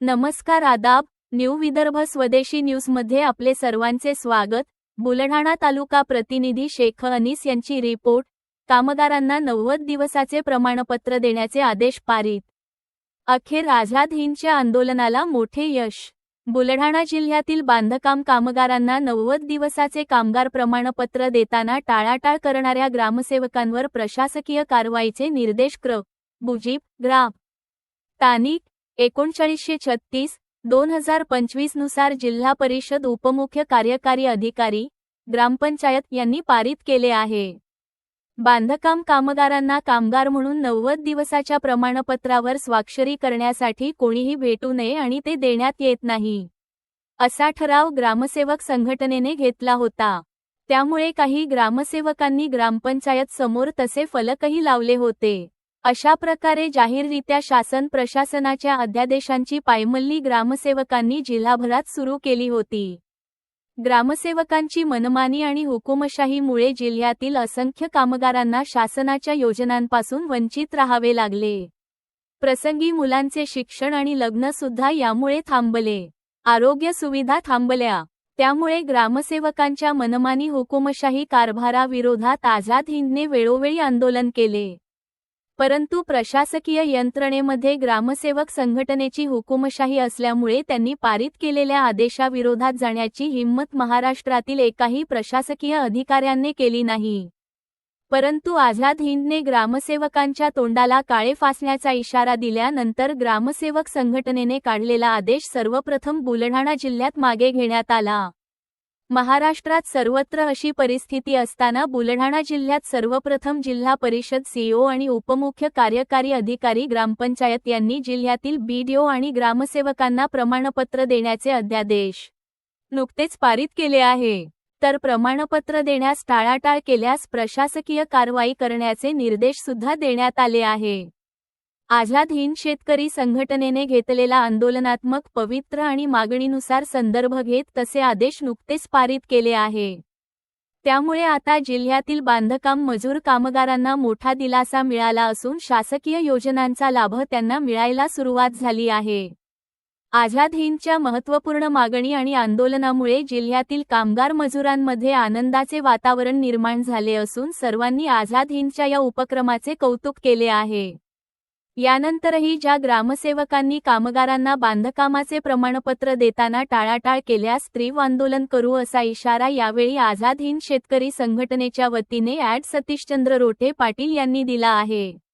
नमस्कार आदाब न्यू विदर्भ स्वदेशी न्यूजमध्ये आपले सर्वांचे स्वागत. बुलढाणा तालुका प्रतिनिधी शेख अनीस यांची रिपोर्ट. कामगारांना नव्वद दिवसाचे प्रमाणपत्र देण्याचे आदेश पारित. अखेर आझाद हिंदच्या आंदोलनाला मोठे यश. बुलढाणा जिल्ह्यातील बांधकाम कामगारांना नव्वद दिवसाचे कामगार प्रमाणपत्र देताना टाळाटाळ करणाऱ्या ग्रामसेवकांवर प्रशासकीय कारवाईचे निर्देश क्र. बुजीब ग्राम. स्थानिक एकोणचाळीसशे छत्तीस दोन हजार पंचवीसनुसार जिल्हा परिषद उपमुख्य कार्यकारी अधिकारी ग्रामपंचायत यांनी पारित केले आहे. बांधकाम कामगारांना कामगार म्हणून नव्वद दिवसाच्या प्रमाणपत्रावर स्वाक्षरी करण्यासाठी कोणीही भेटू नये आणि ते देण्यात येत नाही असा ठराव ग्रामसेवक संघटनेने घेतला होता. त्यामुळे काही ग्रामसेवकांनी ग्रामपंचायत समोर तसे फलकही लावले होते. अशा प्रकारे जाहीररित्या शासन प्रशासनाच्या अध्यादेशांची पायमल्ली ग्रामसेवकांनी जिल्हाभरात सुरू केली होती. ग्रामसेवकांची मनमानी आणि हुकुमशाहीमुळे जिल्ह्यातील असंख्य कामगारांना शासनाच्या योजनांपासून वंचित राहावे लागले. प्रसंगी मुलांचे शिक्षण आणि लग्न सुद्धा यामुळे थांबले. आरोग्य सुविधा थांबल्या. त्यामुळे ग्रामसेवकांच्या मनमानी हुकुमशाही कारभाराविरोधात आझाद हिंदने वेळोवेळी आंदोलन केले. परंतु प्रशासकीय यंत्रणेमध्ये ग्रामसेवक संघटनेची हुकुमशाही असल्यामुळे त्यांनी पारित केलेल्या आदेशाविरोधात जाण्याची हिंमत महाराष्ट्रातील एकाही प्रशासकीय अधिकाऱ्यांनी केली नाही. परंतु आझाद हिंदने ग्रामसेवकांच्या तोंडाला काळे फासण्याचा इशारा दिल्यानंतर ग्रामसेवक संघटनेने काढलेला आदेश सर्वप्रथम बुलढाणा जिल्ह्यात मागे घेण्यात आला. महाराष्ट्रात सर्वत्र अशी परिस्थिती असताना बुलढाणा जिल्ह्यात सर्वप्रथम जिल्हा परिषद सीओ आणि उपमुख्य कार्यकारी अधिकारी ग्रामपंचायत यांनी जिल्ह्यातील बीडीओ आणि ग्रामसेवकांना प्रमाणपत्र देण्याचे अध्यादेश नुकतेच पारित केले आहे. तर प्रमाणपत्र देण्यास टाळाटाळ केल्यास प्रशासकीय कारवाई करण्याचे निर्देश सुद्धा देण्यात आले आहे. आझाद हिंद शेतकरी संघटनेने घेतलेला आंदोलनात्मक पवित्र आणि मागणीनुसार संदर्भ घेत तसे आदेश नुकतेच पारित केले आहे. त्यामुळे आता जिल्ह्यातील बांधकाम मजूर कामगारांना मोठा दिलासा मिळाला असून शासकीय योजनांचा लाभ त्यांना मिळायला सुरुवात झाली आहे. आझाद हिंदच्या महत्त्वपूर्ण मागणी आणि आंदोलनामुळे जिल्ह्यातील कामगार मजुरांमध्ये आनंदाचे वातावरण निर्माण झाले असून सर्वांनी आझाद हिंदच्या या उपक्रमाचे कौतुक केले आहे. यानंतरही ज्या ग्रामसेवकांनी कामगारांना बांधकामाचे प्रमाणपत्र देताना टाळाटाळ केल्यास तीव्र आंदोलन करू असा इशारा यावेळी आझाद हिंद शेतकरी संघटनेच्या वतीने ॲड सतीशचंद्र रोठे पाटील यांनी दिला आहे.